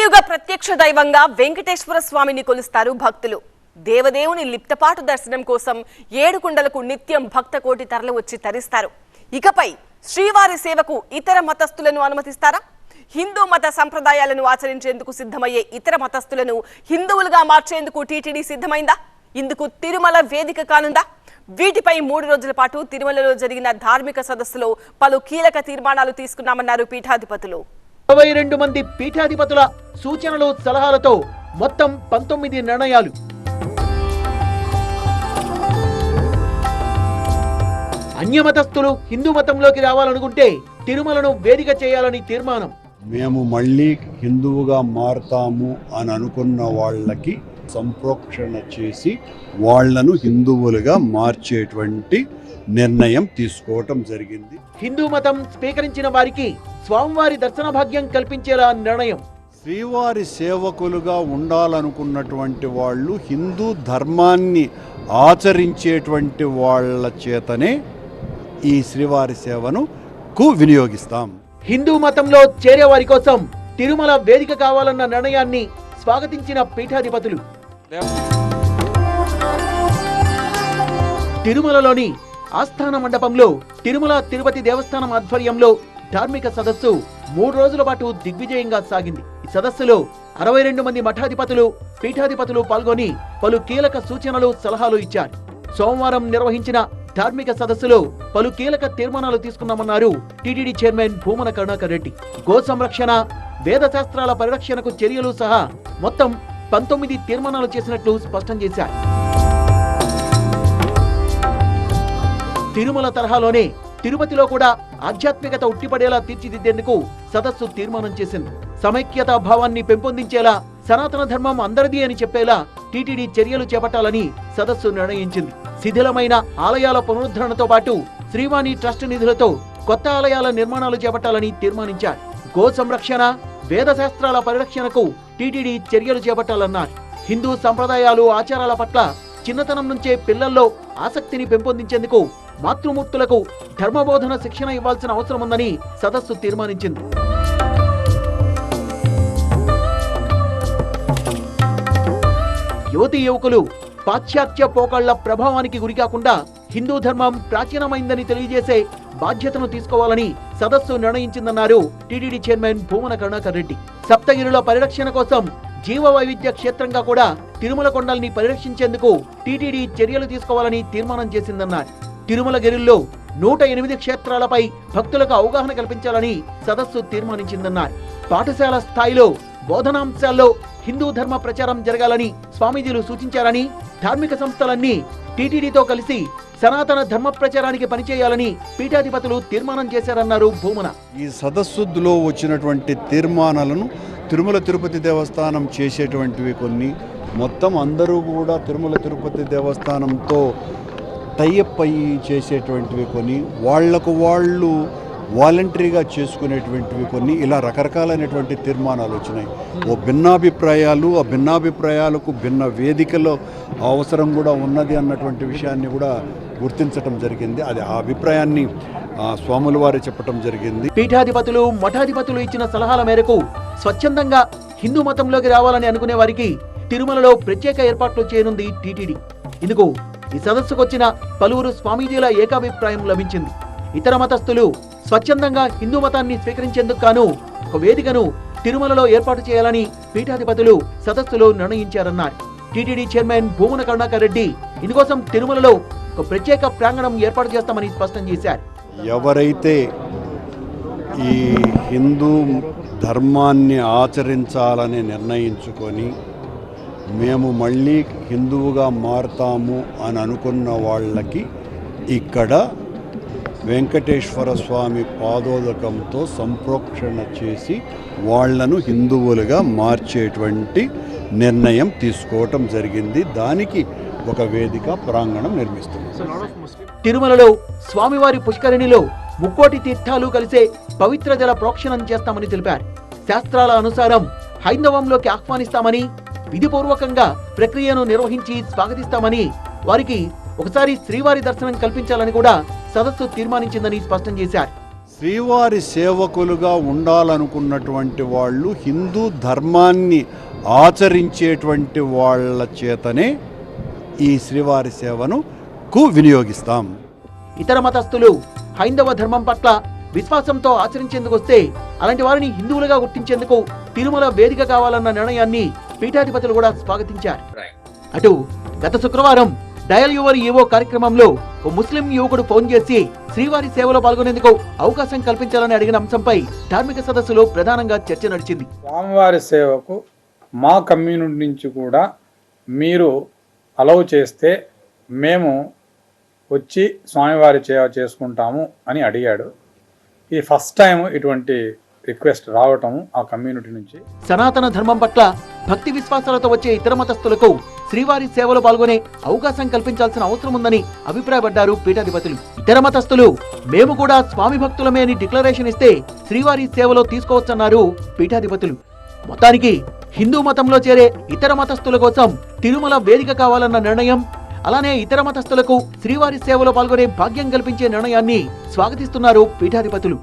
కలియుగ ప్రత్యక్ష దైవంగా వెంకటేశ్వర స్వామిని కొలుస్తారు భక్తులు. దేవదేవుని లిప్తపాటు దర్శనం కోసం ఏడుకుండలకు నిత్యం భక్త కోటి తరలి వచ్చి తరిస్తారు. ఇకపై శ్రీవారి సేవకు ఇతర మతస్థులను అనుమతిస్తారా? హిందూ మత సంప్రదాయాలను ఆచరించేందుకు సిద్ధమయ్యే ఇతర మతస్థులను హిందువులుగా మార్చేందుకు టీటీడీ సిద్ధమైందా? ఇందుకు తిరుమల వేదిక కానుందా? వీటిపై మూడు రోజుల పాటు తిరుమలలో జరిగిన ధార్మిక సదస్సులో పలు కీలక తీర్మానాలు తీసుకున్నామన్నారు పీఠాధిపతులు. ఇరవై రెండు మంది పీఠాధిపతుల సూచనలు సలహాలతో మొత్తం పంతొమ్మిది నిర్ణయాలు. అన్యమతస్థులు హిందూ మతంలోకి రావాలనుకుంటే తిరుమలను వేదిక చేయాలని తీర్మానం. మేము మళ్ళీ హిందువుగా మారతాము అని అనుకున్న వాళ్ళకి సంప్రోక్షణ చేసి వాళ్ళను హిందువులుగా మార్చేటువంటి నిర్ణయం తీసుకోవటం జరిగింది. హిందూ మతం స్వీకరించిన వారికి స్వామివారి దర్శన భాగ్యం కల్పించేలా నిర్ణయం. శ్రీవారి సేవకులుగా ఉండాలనుకున్నటువంటి వాళ్ళు హిందూ ధర్మాన్ని ఆచరించేటువంటి వాళ్ళ చేతనే ఈ శ్రీవారి సేవను కు వినియోగిస్తాం. హిందూ మతంలో చేరే వారి కోసం తిరుమల వేదిక కావాలన్న నిర్ణయాన్ని స్వాగతించిన పీఠాధిపతులు. తిరుమలలోని ఆస్థాన మండపంలో తిరుమల తిరుపతి దేవస్థానం ఆధ్వర్యంలో ధార్మిక సదస్సు మూడు రోజుల పాటు దిగ్విజయంగా సాగింది. ఈ సదస్సులో అరవై రెండు మంది మఠాధిపతులు పీఠాధిపతులు పాల్గొని పలు కీలక సూచనలు సలహాలు ఇచ్చారు. సోమవారం నిర్వహించిన ధార్మిక సదస్సులో పలు కీలక తీర్మానాలు తీసుకున్నామన్నారు టీటీడీ చైర్మన్ భూమన కరుణాకర్ రెడ్డి. గో సంరక్షణ వేద శాస్త్రాల పరిరక్షణకు చర్యలు సహా మొత్తం పంతొమ్మిది తీర్మానాలు చేసినట్లు స్పష్టం చేశారు. తిరుమల తరహాలోనే తిరుపతిలో కూడా ఆధ్యాత్మికత ఉట్టిపడేలా తీర్చిదిద్దేందుకు సదస్సు తీర్మానం చేసింది. సమైక్యతా భావాన్ని పెంపొందించేలా సనాతన ధర్మం అందరిది అని చెప్పేలా టీటీడీ చర్యలు చేపట్టాలని సదస్సు నిర్ణయించింది. శిథిలమైన ఆలయాల పునరుద్ధరణతో పాటు శ్రీవాణి ట్రస్ట్ నిధులతో కొత్త ఆలయాల నిర్మాణాలు చేపట్టాలని తీర్మానించారు. గో సంరక్షణ వేద శాస్త్రాల పరిరక్షణకు టీటీడీ చర్యలు చేపట్టాలన్నారు. హిందూ సంప్రదాయాలు ఆచారాల పట్ల చిన్నతనం నుంచే పిల్లల్లో ఆసక్తిని పెంపొందించేందుకు మాతృమూర్తులకు ధర్మబోధన శిక్షణ ఇవ్వాల్సిన అవసరం ఉందని సదస్సు తీర్మానించింది. యువతి యువకులు పాశ్చాత్య పోకళ్ళ ప్రభావానికి గురికాకుండా హిందూ ధర్మం ప్రాచీనమైందని తెలియజేసే బాధ్యతను తీసుకోవాలని సదస్సు నిర్ణయించిందన్నారు టీటీడీ చైర్మన్ భూమన కరుణాకర్ రెడ్డి. సప్తగిరుల పరిరక్షణ కోసం జీవ వైవిధ్య క్షేత్రంగా కూడా తిరుమల కొండల్ని పరిరక్షించేందుకు టీటీడీ చర్యలు తీసుకోవాలని తీర్మానం చేసిందన్నారు. తిరుమలగిరిలో నూట ఎనిమిది క్షేత్రాలపై భక్తులకు అవగాహన కల్పించాలని సదస్సు తీర్మానించిందన్నారు. పాఠశాల స్థాయిలో బోధనాంశాల్లో హిందూ ధర్మ ప్రచారం జరగాలని స్వామీజీలు సూచించారని ధార్మిక సంస్థలన్నీ టీటీడీతో కలిసి సనాతన ధర్మ ప్రచారానికి పనిచేయాలని పీఠాధిపతులు తీర్మానం చేశారన్నారు భూమన. ఈ సదస్సులో వచ్చినటువంటి తీర్మానాలను తిరుమల తిరుపతి దేవస్థానం చేసేటువంటివి కొన్ని. మొత్తం అందరూ కూడా తిరుమల తిరుపతి దేవస్థానంతో టైఅప్ అయ్యి చేసేటువంటివి కొన్ని వాళ్ళకు వాళ్ళు వాలంటరీగా చేసుకునేటువంటివి కొన్ని ఇలా రకరకాలైనటువంటి తీర్మానాలు వచ్చినాయి. ఓ భిన్నాభిప్రాయాలు ఆ భిన్నాభిప్రాయాలకు భిన్న వేదికలో అవసరం కూడా ఉన్నది అన్నటువంటి విషయాన్ని కూడా గుర్తించటం జరిగింది. అది ఆ అభిప్రాయాన్ని ఆ, స్వాముల వారు చెప్పటం జరిగింది. పీఠాధిపతులు మఠాధిపతులు ఇచ్చిన సలహాల మేరకు స్వచ్ఛందంగా హిందూ మతంలోకి రావాలని అనుకునే వారికి తిరుమలలో ప్రత్యేక ఏర్పాట్లు చేయనుంది టీటీడీ. ఇందుకు ఈ సదస్సుకు వచ్చిన పలువురు స్వామీజీల ఏకాభిప్రాయం లభించింది. ఇతర మతస్థులు స్వచ్ఛందంగా హిందూ మతాన్ని స్వీకరించేందుకు గాను ఒక వేదికను తిరుమలలో ఏర్పాటు చేయాలని పీఠాధిపతులు సదస్సులో నిర్ణయించారన్నారు. టీటీడీ చైర్మన్ భూమన కరుణాకర్ రెడ్డి ఇందుకోసం తిరుమలలో ఒక ప్రత్యేక ప్రాంగణం ఏర్పాటు చేస్తామని స్పష్టం చేశారు. ఎవరైతే ఈ హిందూ ధర్మాన్ని ఆచరించాలని నిర్ణయించుకొని మేము మళ్ళీ హిందువుగా మారతాము అని అనుకున్న వాళ్ళకి ఇక్కడ వెంకటేశ్వర స్వామి పాదోదకంతో సంప్రోక్షణ చేసి వాళ్ళను హిందువులుగా మార్చేటువంటి నిర్ణయం తీసుకోవటం జరిగింది. దానికి ఒక వేదిక ప్రాంగణం నిర్మిస్తుంది తిరుమలలో స్వామివారి పుష్కరిణిలో ముక్కోటి తీర్థాలు కలిసే పవిత్ర జల ప్రోక్షణం చేస్తామని తెలిపారు. శాస్త్రాల అనుసారం హైందవంలోకి ఆహ్వానిస్తామని విధిపూర్వకంగా ప్రక్రియను నిర్వహించి స్వాగతిస్తామని వారికి ఒకసారి శ్రీవారి దర్శనం కల్పించాలని కూడా సదస్సు తీర్మానించిందని స్పష్టం చేశారు. శ్రీవారి సేవకులుగా ఉండాలనుకున్నటువంటి వాళ్ళు హిందూ ధర్మాన్ని ఆచరించేటువంటి వాళ్ళ చేతనే ఈ శ్రీవారి సేవను కు వినియోగిస్తాం. ఇతర మతస్థులు హైందవ ధర్మం పట్ల విశ్వాసంతో ఆచరించేందుకు వస్తే అలాంటి వారిని హిందువులుగా గుర్తించేందుకు తిరుమల వేదిక కావాలన్న నిర్ణయాన్ని పీఠాధిపతులు కూడా స్వాగతించారు. అటు గత శుక్రవారం డయల్ యువర్ ఈవో కార్యక్రమంలో ఓ ముస్లిం యువకుడు ఫోన్ చేసి శ్రీవారి సేవలో పాల్గొనేందుకు అవకాశం కల్పించాలని అడిగిన అంశంపై ధార్మిక సదస్సులో ప్రధానంగా చర్చ నడిచింది. స్వామివారి సేవకు మా కమ్యూనిటీ నుంచి కూడా మీరు అలౌ చేస్తే మేము వచ్చి స్వామివారి సేవ చేసుకుంటాము అని అడిగాడు. ఈ ఫస్ట్ టైం ఇటువంటి రిక్వెస్ట్ రావటం ఆ కమ్యూనిటీ నుంచి. సనాతన ధర్మం పట్ల భక్తి విశ్వాసాలతో వచ్చే ఇతర మతస్థులకు శ్రీవారి సేవలో పాల్గొనే అవకాశం కల్పించాల్సిన అవసరం ఉందని అభిప్రాయపడ్డారు పీఠాధిపతులు. ఇతర మతస్థులు మేము కూడా స్వామి భక్తులమే అని డిక్లరేషన్ ఇస్తే శ్రీవారి సేవలో తీసుకోవచ్చన్నారు పీఠాధిపతులు. మొత్తానికి హిందూ మతంలో చేరే ఇతర మతస్థుల కోసం తిరుమల వేదిక కావాలన్న నిర్ణయం అలానే ఇతర మతస్థులకు శ్రీవారి సేవలో పాల్గొనే భాగ్యం కల్పించే నిర్ణయాన్ని స్వాగతిస్తున్నారు పీఠాధిపతులు.